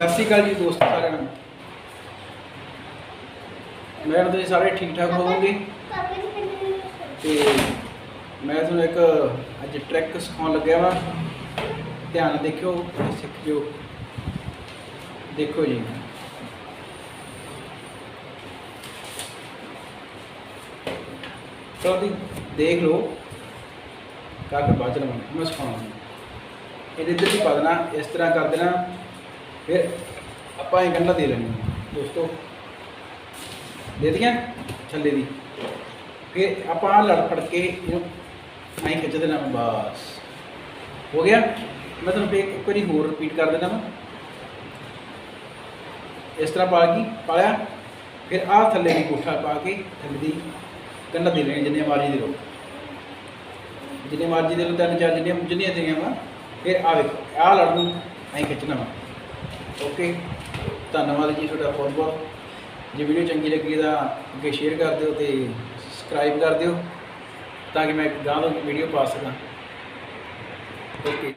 ਸਤਿ ਸ਼੍ਰੀ ਅਕਾਲ ਜੀ ਦੋਸਤੋ ਸਾਰਿਆਂ ਨੂੰ। ਮੈਂ ਤੁਸੀਂ ਸਾਰੇ ਠੀਕ ਠਾਕ ਹੋਵੋਗੇ? ਤੇ ਮੈਂ ਤੁਹਾਨੂੰ ਇੱਕ ਅੱਜ ਟਰੈਕ ਸਿਖਾਉਣ ਲੱਗਿਆ ਵਾਂ। ਧਿਆਨ ਦੇਖਿਓ ਤੇ ਸਿੱਖ ਜਿਓ। ਦੇਖੋ ਜੀ। ਤਾਂ ਤੁਸੀਂ ਦੇਖ ਲਓ ਬਾਅਦ ਲਵਾਂ ਮੈਂ ਸਿਖਾਉਣਾ। ਇਹਦੇ ਇੱਧਰ ਪਾ ਦੇਣਾ ਇਸ ਤਰ੍ਹਾਂ ਕਰ ਦੇਣਾ। ਫਿਰ ਆਪਾਂ ਇਹ ਗੰਢਾ ਦੇ ਲੈਣੀ ਦੋਸਤੋ। ਦੇ ਦਿਆਂ ਛੱਲੇ ਦੀ? ਫਿਰ ਆਪਾਂ ਆਹ ਲੜ ਫੜ ਕੇ ਇਹਨੂੰ ਐਂ ਖਿੱਚ ਦੇਣਾ, ਬਸ। ਹੋ ਗਿਆ? ਮੈਂ ਤੁਹਾਨੂੰ ਫੇਰ ਇੱਕ ਵਾਰੀ ਹੋਰ ਰਿਪੀਟ ਕਰ ਦਿੰਦਾ ਮੈਂ ਇਸ ਤਰ੍ਹਾਂ ਪਾ ਗਈ ਪਾਇਆ ਫਿਰ ਆਹ ਥੱਲੇ ਦੀ ਕੋਠਾ ਪਾ ਕੇ ਥੱਲੇ ਦੀ ਗੰਢਾ ਦੇ ਲੈਣੀ ਜਿੰਨੇ ਮਰਜ਼ੀ ਦੇ ਲਓ। ਜਿੰਨੇ ਮਰਜ਼ੀ ਦੇ ਲਓ, ਤਿੰਨ ਚਾਰ ਜਿੰਨੀਆਂ ਜਿੰਨੀਆਂ ਦੇਣੀਆਂ ਵਾ। ਫਿਰ ਆ ਵੇਖੋ, ਆਹ ਲੜ ਨੂੰ ਐਂ ਖਿੱਚਣਾ ਵਾ। ਓਕੇ। ਧੰਨਵਾਦ ਜੀ ਤੁਹਾਡਾ ਬਹੁਤ ਬਹੁਤ। ਜੇ ਵੀਡੀਓ ਚੰਗੀ ਲੱਗੀ ਤਾਂ ਅੱਗੇ ਸ਼ੇਅਰ ਕਰ ਦਿਓ ਤੇ ਸਬਸਕ੍ਰਾਈਬ ਕਰ ਦਿਓ ਤਾਂ ਕਿ ਮੈਂ ਗਾਂ ਤੋਂ ਵੀਡੀਓ ਪਾ ਸਕਾਂ। ਓਕੇ।